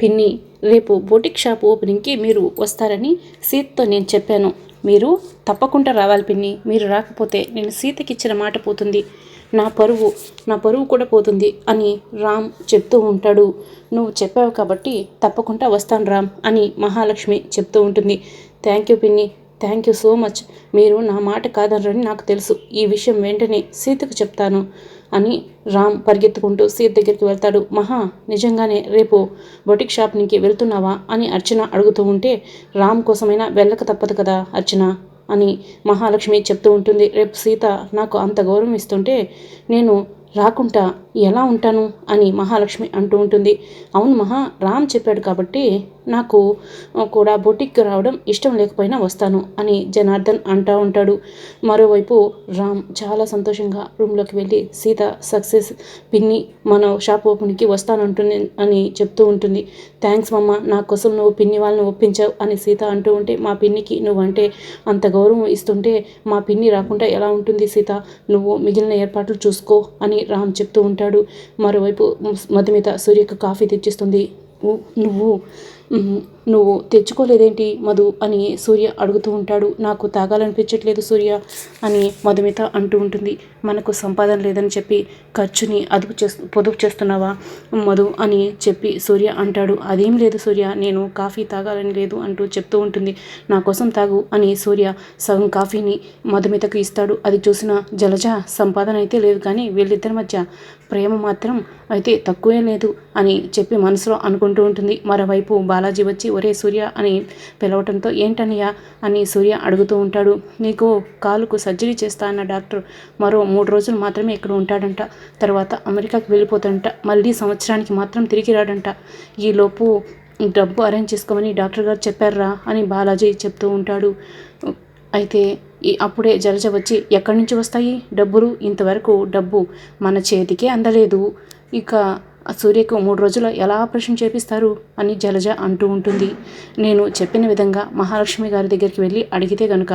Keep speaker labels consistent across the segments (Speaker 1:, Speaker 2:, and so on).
Speaker 1: పిన్ని రేపు boutique shop ఓపెనింగ్కి మీరు వస్తారని సీత్తో నేను చెప్పాను. మీరు తప్పకుండా రావాలి పిన్ని మీరు రాకపోతే నేను సీతకి ఇచ్చిన మాట పోతుంది. నా పరువు నా పరువు కూడా పోతుంది అని రామ్ చెప్తూ ఉంటాడు. నువ్వు చెప్పావు కాబట్టి తప్పకుండా వస్తాను రామ్ అని మహాలక్ష్మి చెప్తూ ఉంటుంది. థ్యాంక్ యూ పిన్ని థ్యాంక్ యూ సో మచ్. మీరు నా మాట కాదనరని నాకు తెలుసు. ఈ విషయం వెంటనే సీతకు చెప్తాను. అని రామ్ పరిగెత్తుకుంటూ సీత దగ్గరికి వెళ్తాడు. మహా నిజంగానే రేపు బొటిక్ షాప్ నుంచి వెళ్తున్నావా అని అర్చన అడుగుతూ ఉంటే రామ్ కోసమైనా వెళ్ళక తప్పదు కదా అర్చన అని మహాలక్ష్మి చెప్తూ ఉంటుంది. రేపు సీత నాకు అంత గౌరవం ఇస్తుంటే నేను రాకుండా ఎలా ఉంటాను అని మహాలక్ష్మి అంటూ ఉంటుంది. అవును మహా రామ్ చెప్పాడు కాబట్టి నాకు కూడా బొటిక్కి రావడం ఇష్టం లేకపోయినా వస్తాను అని జనార్దన్ అంటూ ఉంటాడు. మరోవైపు రామ్ చాలా సంతోషంగా రూమ్లోకి వెళ్ళి సీత సక్సెస్ పిన్ని మన షాప్ ఓపెన్కి వస్తానంటుంది అని చెప్తూ ఉంటుంది. థ్యాంక్స్ మమ్మ నా కోసం నువ్వు పిన్ని వాళ్ళని ఒప్పించావు అని సీత అంటూ ఉంటే మా పిన్నికి నువ్వంటే అంత గౌరవం ఇస్తుంటే మా పిన్ని రాకుండా ఎలా ఉంటుంది సీత? నువ్వు మిగిలిన ఏర్పాట్లు చూసుకో అని రామ్ చెప్తూ ఉంటాడు. మరోవైపు మధుమిత సూర్యకు కాఫీ తెచ్చిస్తుంది. నువ్వు నువ్వు తెచ్చుకోలేదేంటి మధు అని సూర్య అడుగుతూ ఉంటాడు. నాకు తాగాలనిపించట్లేదు సూర్య అని మధుమిత అంటూ ఉంటుంది. మనకు సంపాదన లేదని చెప్పి ఖర్చుని అదుపు చేస్తు పొదుపు చేస్తున్నావా? మధు అని చెప్పి సూర్య అంటాడు. అదేం లేదు సూర్య నేను కాఫీ తాగాలని లేదు అంటూ చెప్తూ ఉంటుంది. నా కోసం తాగు అని సూర్య సగం కాఫీని మధుమితకు ఇస్తాడు. అది చూసిన జలజ సంపాదన అయితే లేదు కానీ వీళ్ళిద్దరి మధ్య ప్రేమ మాత్రం అయితే తక్కువే లేదు అని చెప్పి మనసులో అనుకుంటూ ఉంటుంది. మరోవైపు బాలాజీ వచ్చి ఒరే సూర్య అని పిలవటంతో ఏంటన్నయ్య అని సూర్య అడుగుతూ ఉంటాడు. నీకు కాలుకు సర్జరీ చేస్తా అన్న డాక్టర్ మరో మూడు రోజులు మాత్రమే ఇక్కడ ఉంటాడంట. తర్వాత అమెరికాకి వెళ్ళిపోతాడంట. మళ్ళీ సంవత్సరానికి మాత్రం తిరిగి రాడంట. ఈలోపు డబ్బు అరేంజ్ చేసుకోమని డాక్టర్ గారు చెప్పారా అని బాలాజీ చెప్తూ ఉంటాడు. అయితే ఈ అప్పుడే జలజ వచ్చి ఎక్కడి నుంచి వస్తాయి డబ్బులు? ఇంతవరకు డబ్బు మన చేతికే అందలేదు. ఇక సూర్యకు మూడు రోజులు ఎలా ఆపరేషన్ చేపిస్తారు అని జలజ అంటూ ఉంటుంది. నేను చెప్పిన విధంగా మహాలక్ష్మి గారి దగ్గరికి వెళ్ళి అడిగితే గనుక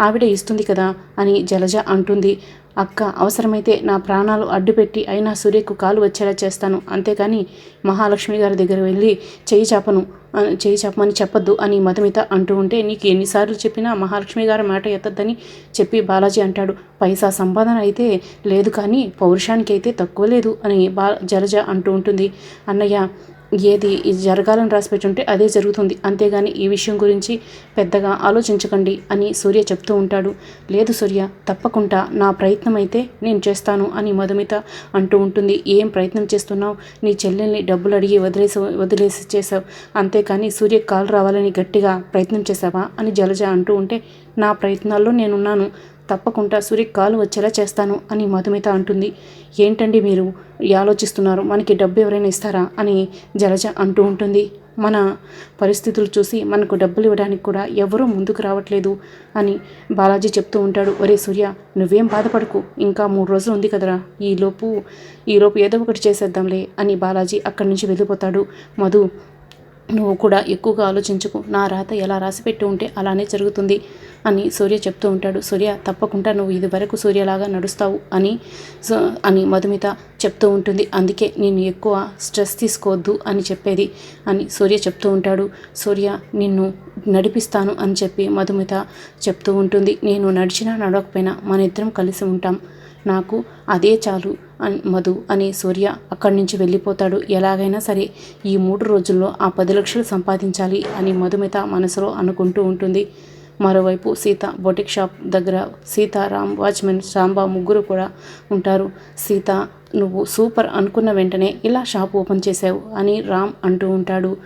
Speaker 1: ఆవిడ ఇస్తుంది కదా అని జలజ అంటుంది. అక్క అవసరమైతే నా ప్రాణాలు అడ్డుపెట్టి అయినా సూర్యకు కాలు వచ్చేలా చేస్తాను. అంతేకాని మహాలక్ష్మి గారి దగ్గర వెళ్ళి చేయి చాపను చేయి చాపమని చెప్పొద్దు అని మధుమిత అంటూ ఉంటే నీకు ఎన్నిసార్లు చెప్పినా మహాలక్ష్మి గారి మాట ఎత్తద్దని చెప్పి బాలాజీ అంటాడు. పైసా సంపాదన అయితే లేదు కానీ పౌరుషానికి అయితే తక్కువ లేదు అని బా జలజ అంటూ ఉంటుంది. అన్నయ్య ఏది జరగాలని రాసి ఉంటే అదే జరుగుతుంది. అంతేగాని ఈ విషయం గురించి పెద్దగా ఆలోచించకండి అని సూర్య చెప్తూ ఉంటాడు. లేదు సూర్య తప్పకుండా నా ప్రయత్నం అయితే నేను చేస్తాను అని మధుమిత అంటూ ఉంటుంది. ఏం ప్రయత్నం చేస్తున్నావు? నీ చెల్లెల్ని డబ్బులు అడిగి వదిలేసి వదిలేసి చేసావు అంతేకాని సూర్య కాలు రావాలని గట్టిగా ప్రయత్నం చేసావా అని జలజ అంటూ ఉంటే నా ప్రయత్నాల్లో నేనున్నాను. తప్పకుండా సూర్య కాలు వచ్చేలా చేస్తాను అని మధుమిత అంటుంది. ఏంటండి మీరు? ఆలోచిస్తున్నారు. మనకి డబ్బు ఎవరైనా ఇస్తారా? అని జలజ అంటూ ఉంటుంది. మన పరిస్థితులు చూసి మనకు డబ్బులు ఇవ్వడానికి కూడా ఎవరూ ముందుకు రావట్లేదు అని బాలాజీ చెప్తూ ఉంటాడు. ఒరే సూర్య నువ్వేం బాధపడకు. ఇంకా మూడు రోజులు ఉంది కదరా. ఈలోపు ఈలోపు ఏదో ఒకటి చేసేద్దాంలే అని బాలాజీ అక్కడి నుంచి వెళ్ళిపోతాడు. మధు నువ్వు కూడా ఎక్కువగా ఆలోచించుకు. నా రాత ఎలా రాసిపెట్టి ఉంటే అలానే జరుగుతుంది. అని సూర్య చెప్తూ ఉంటాడు. సూర్య తప్పకుండా నువ్వు ఇది వరకు సూర్యలాగా నడుస్తావు అని అని మధుమిత చెప్తూ ఉంటుంది. అందుకే నేను ఎక్కువ స్ట్రెస్ తీసుకోవద్దు అని చెప్పేది అని సూర్య చెప్తూ ఉంటాడు. సూర్య నిన్ను నడిపిస్తాను అని చెప్పి మధుమిత చెప్తూ ఉంటుంది. నేను నడిచినా నడవకపోయినా మన ఇద్దరం కలిసి ఉంటాం. నాకు అదే చాలు మధు అని సూర్య అక్కడి నుంచి వెళ్ళిపోతాడు. ఎలాగైనా సరే ఈ మూడు రోజుల్లో ఆ పది లక్షలు సంపాదించాలి అని మధుమిత మనసులో అనుకుంటూ ఉంటుంది. మరోవైపు సీత బొటిక్ షాప్ దగ్గర సీత రామ్ వాచ్మెన్ సాంబా ముగ్గురు కూడా ఉంటారు. సీత నువ్వు సూపర్ అనుకున్న వెంటనే ఇలా షాప్ ఓపెన్ చేసావు అని రామ్ అంటూ ఉంటాడు.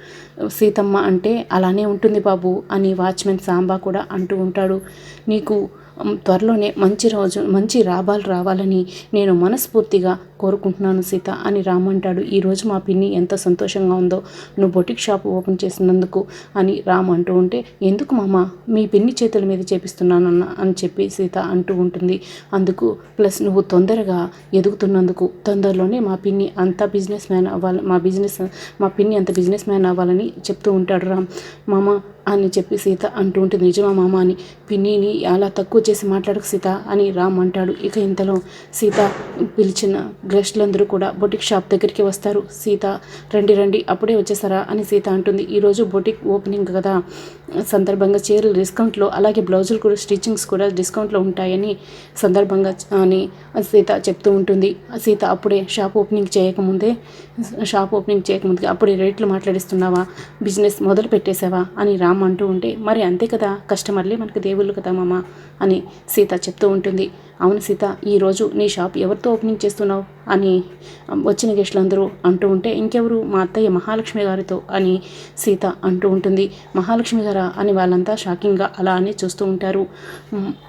Speaker 1: సీతమ్మ అంటే అలానే ఉంటుంది బాబు అని వాచ్మెన్ సాంబా కూడా అంటూ ఉంటాడు. నీకు త్వరలోనే మంచి రోజు మంచి లాభాలు రావాలని నేను మనస్ఫూర్తిగా కోరుకుంటున్నాను సీత అని రామంటాడు ఈరోజు మా పిన్ని ఎంత సంతోషంగా ఉందో నువ్వు బొటిక్ షాప్ ఓపెన్ చేసినందుకు అని రామ్ అంటూ ఉంటే ఎందుకు మామ? మీ పిన్ని చేతుల మీద చేపిస్తున్నానన్న అని చెప్పి సీత అంటూ ఉంటుంది. అందుకు ప్లస్ నువ్వు తొందరగా ఎదుగుతున్నందుకు తొందరలోనే మా పిన్ని అంత బిజినెస్ మ్యాన్ అవ్వాలి మా బిజినెస్ మా పిన్ని అంత బిజినెస్ మ్యాన్ అవ్వాలని చెప్తూ ఉంటాడు రామ్. మామ అని చెప్పి సీత అంటూ ఉంటుంది నిజమా మామ అని. పిన్నిని అలా తక్కువ చేసి మాట్లాడకు సీత అని రామ్ అంటాడు. ఇక ఇంతలో సీత పిలిచిన గెస్టులందరూ కూడా బొటిక్ షాప్ దగ్గరికి వస్తారు. సీత రండి రండి అప్పుడే వచ్చేసారా అని సీత అంటుంది. ఈరోజు బొటిక్ ఓపెనింగ్ కదా సందర్భంగా చీరలు డిస్కౌంట్లో అలాగే బ్లౌజులు కూడా స్టిచ్చింగ్స్ కూడా డిస్కౌంట్లో ఉంటాయని సందర్భంగా అని సీత చెప్తూ ఉంటుంది. సీత అప్పుడే షాప్ ఓపెనింగ్ చేయకముందే షాప్ ఓపెనింగ్ చేయకముందే అప్పుడే రేట్లు మాట్లాడిస్తున్నావా? బిజినెస్ మొదలు పెట్టేశావా? అని రామ్ అంటూ ఉంటే మరి అంతే కదా కస్టమర్లే మనకు దేవుళ్ళు కదా మామ అని సీత చెప్తూ ఉంటుంది. అవును సీత ఈరోజు నీ షాప్ ఎవరితో ఓపెనింగ్ చేస్తున్నావు? అని వచ్చిన గెస్టులందరూ అంటూ ఉంటే ఇంకెవరు? మా అత్తయ్య మహాలక్ష్మి గారితో అని సీత అంటూ ఉంటుంది. మహాలక్ష్మి గారు అని వాళ్ళంతా షాకింగ్గా అలా అని చూస్తూ ఉంటారు.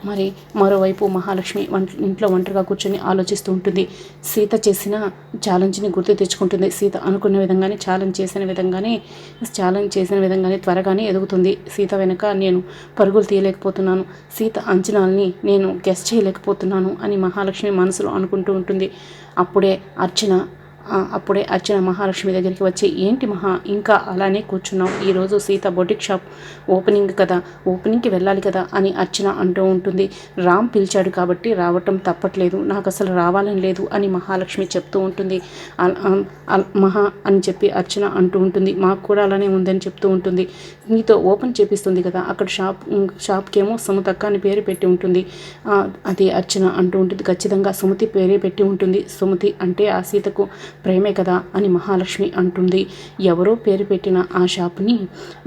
Speaker 1: మరి మరోవైపు మహాలక్ష్మి వంట ఇంట్లో ఒంటరిగా కూర్చొని ఆలోచిస్తూ ఉంటుంది. సీత చేసిన ఛాలెంజ్ని గుర్తు తెచ్చుకుంటుంది. సీత అనుకున్న విధంగానే ఛాలెంజ్ చేసిన విధంగానే ఛాలెంజ్ చేసిన విధంగానే త్వరగానే ఎదుగుతుంది. సీత వెనుక నేను పరుగులు తీయలేకపోతున్నాను. సీత అంచనాల్ని నేను గెస్ చేయలేకపోతున్నాను అని మహాలక్ష్మి మనసులో అనుకుంటూ ఉంటుంది. అప్పుడే అర్చన అప్పుడే అర్చన మహాలక్ష్మి దగ్గరికి వచ్చి ఏంటి మహా ఇంకా అలానే కూర్చున్నాం ఈరోజు సీత బొటిక్ షాప్ ఓపెనింగ్ కదా ఓపెనింగ్కి వెళ్ళాలి కదా అని అర్చన అంటూ ఉంటుంది. రామ్ పిలిచాడు కాబట్టి రావటం తప్పట్లేదు నాకు అసలు రావాలని లేదు అని మహాలక్ష్మి చెప్తూ ఉంటుంది. అల్- అల్- మహా అని చెప్పి అర్చన అంటూ ఉంటుంది. మాకు కూడా అలానే ఉందని చెప్తూ ఉంటుంది. నీతో ఓపెన్ చేపిస్తుంది కదా అక్కడ షాప్ షాప్కేమో సుమతక్క అని పేరు పెట్టి ఉంటుంది. అది అర్చన అంటూ ఉంటుంది. ఖచ్చితంగా సుమతి పేరే పెట్టి ఉంటుంది. సుమతి అంటే ఆ సీతకు ప్రేమే కదా అని మహాలక్ష్మి అంటుంది. ఎవరో పేరు పెట్టిన ఆ షాప్ని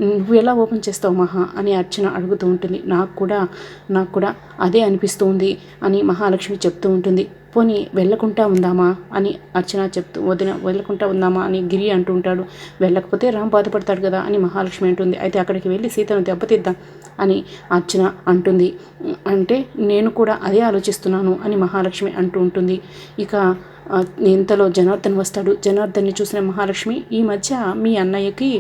Speaker 1: నువ్వు ఎలా ఓపెన్ చేస్తావు మహా అని అర్చన అడుగుతూ ఉంటుంది. నాకు కూడా నాకు కూడా అదే అనిపిస్తుంది అని మహాలక్ష్మి చెప్తూ ఉంటుంది. పోనీ వెళ్ళకుండా ఉందామా అని అర్చన చెప్తూ వదిన వెళ్ళకుండా ఉందామా అని గిరి అంటూ ఉంటాడు. వెళ్ళకపోతే రామ్ బాధపడతాడు కదా అని మహాలక్ష్మి అంటుంది. అయితే అక్కడికి వెళ్ళి సీతను దెబ్బతిద్దాం అని అర్చన అంటుంది. అంటే నేను కూడా అదే ఆలోచిస్తున్నాను అని మహాలక్ష్మి అంటూ ఉంటుంది. ఇక ఇంతలో జనార్దన్ వస్తాడు. జనార్దన్ని చూసిన మహాలక్ష్మి ఈ మధ్య మీ అన్నయ్యకి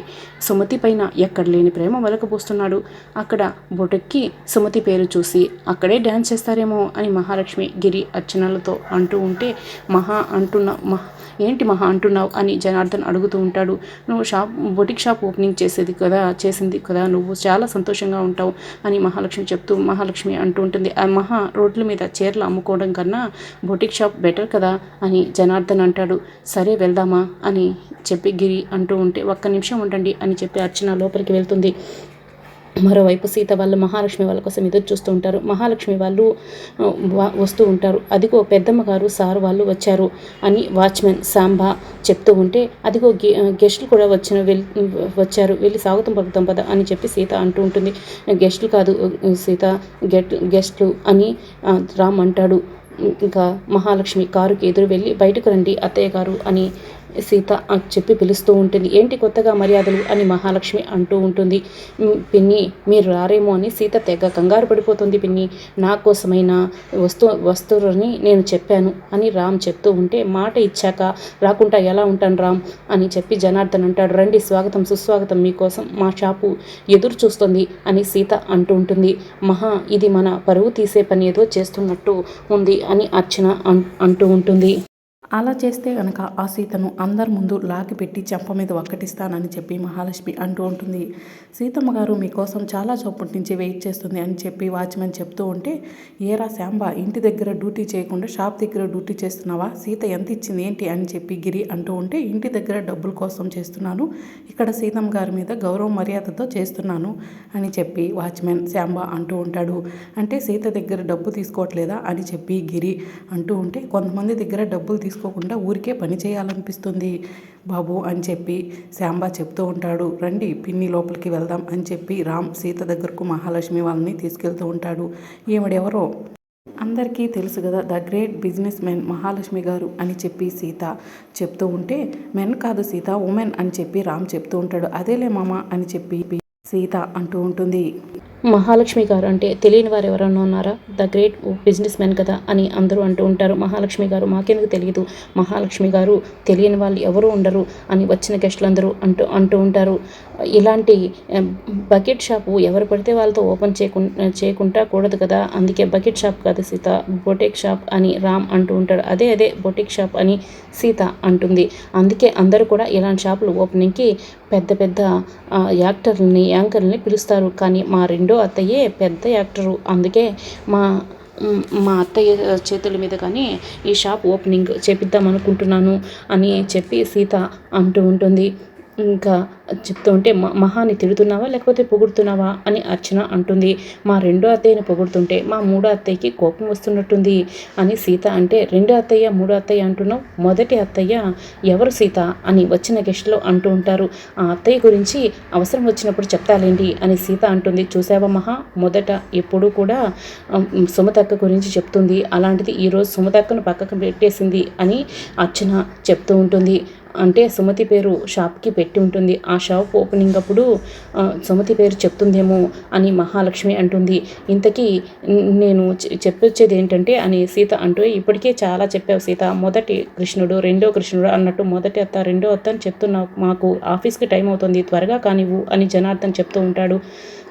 Speaker 1: సుమతి పైన ఎక్కడ లేని ప్రేమ వలకపోస్తున్నాడు అక్కడ బొటెక్కి సుమతి పేరు చూసి అక్కడే డ్యాన్స్ చేస్తారేమో అని మహాలక్ష్మి గిరి అర్చనలతో అంటూ ఉంటే మహా అంటున్న మహా ఏంటి మహా అంటున్నావు అని జనార్దన్ అడుగుతూ ఉంటాడు. నువ్వు షాప్ బొటిక్ షాప్ ఓపెనింగ్ చేసేది కదా చేసింది కదా నువ్వు చాలా సంతోషంగా ఉంటావు అని మహాలక్ష్మి చెప్తూ మహాలక్ష్మి అంటూ ఉంటుంది. ఆ మహా రోడ్ల మీద చీరలు అమ్ముకోవడం కన్నా బొటిక్ షాప్ బెటర్ కదా అని జనార్దన్ అంటాడు. సరే వెళ్దామా అని చెప్పి గిరి అంటూ ఉంటే ఒక్క నిమిషం ఉండండి అని చెప్పి అర్చన లోపలికి వెళ్తుంది. మరోవైపు సీత వాళ్ళు మహాలక్ష్మి వాళ్ళ కోసం ఎదురు చూస్తూ ఉంటారు. మహాలక్ష్మి వాళ్ళు వస్తూ ఉంటారు. అదిగో పెద్దమ్మ గారు సార్ వాళ్ళు వచ్చారు అని వాచ్మెన్ సాంబా చెప్తూ ఉంటే అదిగో గె- గెస్టులు కూడా వచ్చిన వెళ్ళి వచ్చారు. వెళ్ళి స్వాగతం పలుకుతాం పద అని చెప్పి సీత అంటూ ఉంటుంది. గెస్టులు కాదు సీత గెట్ గెస్టులు అని రామ్ అంటాడు. ఇంకా మహాలక్ష్మి కారుకి ఎదురు వెళ్ళి బయటకు రండి అత్తయ్య గారు అని సీత అని చెప్పి పిలుస్తూ ఉంటుంది. ఏంటి కొత్తగా మర్యాదలు? అని మహాలక్ష్మి అంటూ ఉంటుంది. పిన్ని మీరు రారేమో అని సీత తెగ కంగారు పడిపోతుంది పిన్ని. నా కోసమైనా వస్తు వస్తువులని నేను చెప్పాను అని రామ్ చెప్తూ ఉంటే మాట ఇచ్చాక రాకుండా ఎలా ఉంటాను రామ్? అని చెప్పి జనార్దన్ అంటాడు. రండి స్వాగతం సుస్వాగతం మీకోసం మా షాపు ఎదురు చూస్తుంది అని సీత అంటూ ఉంటుంది. మహా ఇది మన పరువు తీసే పని ఏదో చేస్తున్నట్టు ఉంది అని అర్చన అన్- అంటూ ఉంటుంది.
Speaker 2: అలా చేస్తే గనక ఆ సీతను అందరి ముందు లాగి పెట్టి చెంప మీద ఒక్కటిస్తానని చెప్పి మహాలక్ష్మి అంటూ ఉంటుంది. సీతమ్మ గారు మీకోసం చాలా చోప్పటి నుంచి వెయిట్ చేస్తుంది అని చెప్పి వాచ్మెన్ చెప్తూ ఉంటే ఏరా శాంబ ఇంటి దగ్గర డ్యూటీ చేయకుండా షాప్ దగ్గర డ్యూటీ చేస్తున్నావా? సీత ఎంత ఇచ్చింది ఏంటి? అని చెప్పి గిరి అంటూ ఉంటే ఇంటి దగ్గర డబ్బుల కోసం చేస్తున్నాను. ఇక్కడ సీతమ్మ గారి మీద గౌరవ మర్యాదతో చేస్తున్నాను అని చెప్పి వాచ్మెన్ శాంబా అంటూ ఉంటాడు. అంటే సీత దగ్గర డబ్బు తీసుకోవట్లేదా? అని చెప్పి గిరి అంటూ ఉంటే కొంతమంది దగ్గర డబ్బులు తీసుకోకుండా ఊరికే పని చేయాలనిపిస్తుంది. బాబు అని చెప్పి శాంబా చెప్తూ ఉంటాడు. రండి పిన్ని లోపలికి వెళ్దాం అని చెప్పి రామ్ సీత దగ్గరకు మహాలక్ష్మి వాళ్ళని తీసుకెళ్తూ ఉంటాడు. ఈవిడెవరో అందరికీ తెలుసు కదా the great business men Mahalakshmi garu అని చెప్పి సీత చెప్తూ ఉంటే మెన్ కాదు సీత ఉమెన్ అని చెప్పి రామ్ చెప్తూ ఉంటాడు. అదేలే మామ అని చెప్పి సీత అంటూ ఉంటుంది.
Speaker 1: మహాలక్ష్మి గారు అంటే తెలియని వారు ఎవరన్నా ఉన్నారా? ద గ్రేట్ బిజినెస్ మెన్ కదా అని అందరూ అంటూ ఉంటారు. మహాలక్ష్మి గారు మాకెందుకు తెలియదు మహాలక్ష్మి గారు తెలియని వాళ్ళు ఎవరు ఉండరు అని వచ్చిన గెస్టులందరూ అంటూ అంటూ ఉంటారు. ఇలాంటి బకెట్ షాపు ఎవరు పడితే వాళ్ళతో ఓపెన్ చేయకుండా చేయకుండా కూడదు కదా. అందుకే బకెట్ షాప్ కాదు సీత బొటేక్ షాప్ అని రామ్ అంటూ ఉంటాడు. అదే అదే బొటేక్ షాప్ అని సీత అంటుంది. అందుకే అందరూ కూడా ఇలాంటి షాపులు ఓపెనింగ్కి పెద్ద పెద్ద యాక్టర్ని యాంకర్ని పిలుస్తారు. కానీ మా రెండో అత్తయ్యే పెద్ద యాక్టరు. అందుకే మా మా అత్తయ్య చేతుల మీద కానీ ఈ షాప్ ఓపెనింగ్ చేపిద్దాం అనుకుంటున్నాను అని చెప్పి సీత అంటూ ఉంటుంది. ఇంకా చెప్తూ ఉంటే మ మహాని తిడుతున్నావా? లేకపోతే పొగుడుతున్నావా? అని అర్చన అంటుంది. మా రెండో అత్తయ్యని పొగుడుతుంటే మా మూడో అత్తయ్యకి కోపం వస్తున్నట్టుంది అని సీత అంటే రెండో అత్తయ్య మూడో అత్తయ్య అంటున్నావు? మొదటి అత్తయ్య ఎవరు సీత? అని వచ్చిన గెస్ట్లో అంటూ ఉంటారు. ఆ అత్తయ్య గురించి అవసరం వచ్చినప్పుడు చెప్తాలేండి అని సీత అంటుంది. చూసావా మహా? మొదట ఎప్పుడూ కూడా సుమతక్క గురించి చెప్తుంది. అలాంటిది ఈరోజు సుమతక్కను పక్కకు పెట్టేసింది అని అర్చన చెప్తూ ఉంటుంది. అంటే సుమతి పేరు షాప్కి పెట్టి ఉంటుంది. ఆ షాప్ ఓపెనింగ్ అప్పుడు సుమతి పేరు చెప్తుందేమో అని మహాలక్ష్మి అంటుంది. ఇంతకీ నేను చెప్పొచ్చేది ఏంటంటే అని సీత అంటూ ఇప్పటికే చాలా చెప్పావు సీత. మొదటి కృష్ణుడు రెండో కృష్ణుడు అన్నట్టు మొదటి అత్త రెండో అత్త అని చెప్తున్నావు. మాకు ఆఫీస్కి టైం అవుతుంది. త్వరగా కానివ్వు అని జనార్దన్ చెప్తూ ఉంటాడు.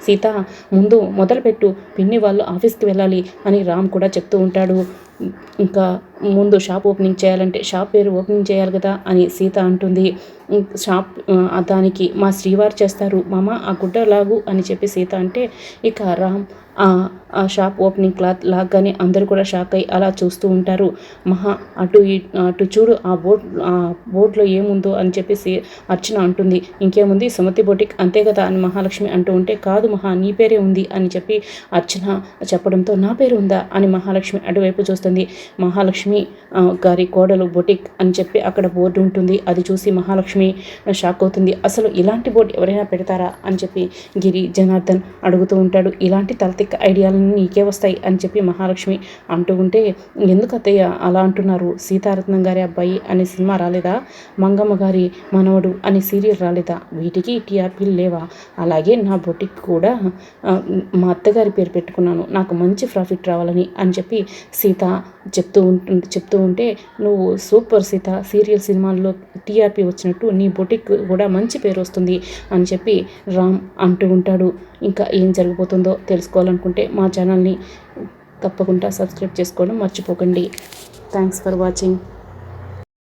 Speaker 1: సీత ముందు మొదలుపెట్టు పిన్ని వాళ్ళు ఆఫీస్కి వెళ్ళాలి అని రామ్ కూడా చెప్తూ ఉంటాడు. ఇంకా ముందు షాప్ ఓపెనింగ్ చేయాలంటే షాప్ పేరు ఓపెనింగ్ చేయాలి కదా అని సీత అంటుంది. షాప్ దానికి మా శ్రీవారు చేస్తారు. మామ ఆ గుడ్డ లాగు అని చెప్పి సీత అంటే ఇక రామ్ ఆ ఆ షాప్ ఓపెనింగ్ క్లాత్ లాగానే అందరూ కూడా షాక్ అయ్యి అలా చూస్తూ ఉంటారు. మహా అటు అటు చూడు ఆ బోర్డ్ ఆ బోర్డులో ఏముందో అని చెప్పేసి అర్చన అంటుంది. ఇంకేముంది? సుమతి బొటిక్ అంతే కదా అని మహాలక్ష్మి అంటూ ఉంటే కాదు మహా నీ పేరే ఉంది అని చెప్పి అర్చన చెప్పడంతో నా పేరు ఉందా అని మహాలక్ష్మి అటువైపు చూస్తుంది. మహాలక్ష్మి గారి కోడలు బొటిక్ అని చెప్పి అక్కడ బోర్డు ఉంటుంది. అది చూసి మహాలక్ష్మి షాక్ అవుతుంది. అసలు ఇలాంటి బోర్డు ఎవరైనా పెడతారా? అని చెప్పి గిరి జనార్దన్ అడుగుతూ ఉంటాడు. ఇలాంటి తలతిక్క ఐడియాలన్నీ నీకే వస్తాయి అని చెప్పి మహాలక్ష్మి అంటూ ఉంటే ఎందుకు అత్తయ్య అలా అంటున్నారు? సీతారత్నం గారి అబ్బాయి అనే సినిమా రాలేదా? మంగమ్మ గారి మనవడు అనే సీరియల్ రాలేదా? వీటికి టీఆర్పీలు లేవా? అలాగే నా బొటిక్ కూడా మా అత్తగారి పేరు పెట్టుకున్నాను. నాకు మంచి ప్రాఫిట్ రావాలని అని చెప్పి సీత చెప్తూ ఉంటు చెప్తూ ఉంటే నువ్వు సూపర్ సీత. సీరియల్ సినిమాల్లో టీఆర్పీ వచ్చినట్టు నీ బొటిక్ కూడా మంచి పేరు వస్తుంది అని చెప్పి రామ్ అంటూ ఉంటాడు. ఇంకా ఏం జరగబోతుందో తెలుసుకోవాలనుకుంటే మా ఛానల్ని తప్పకుండా సబ్స్క్రైబ్ చేసుకోవడం మర్చిపోకండి. Thanks for watching.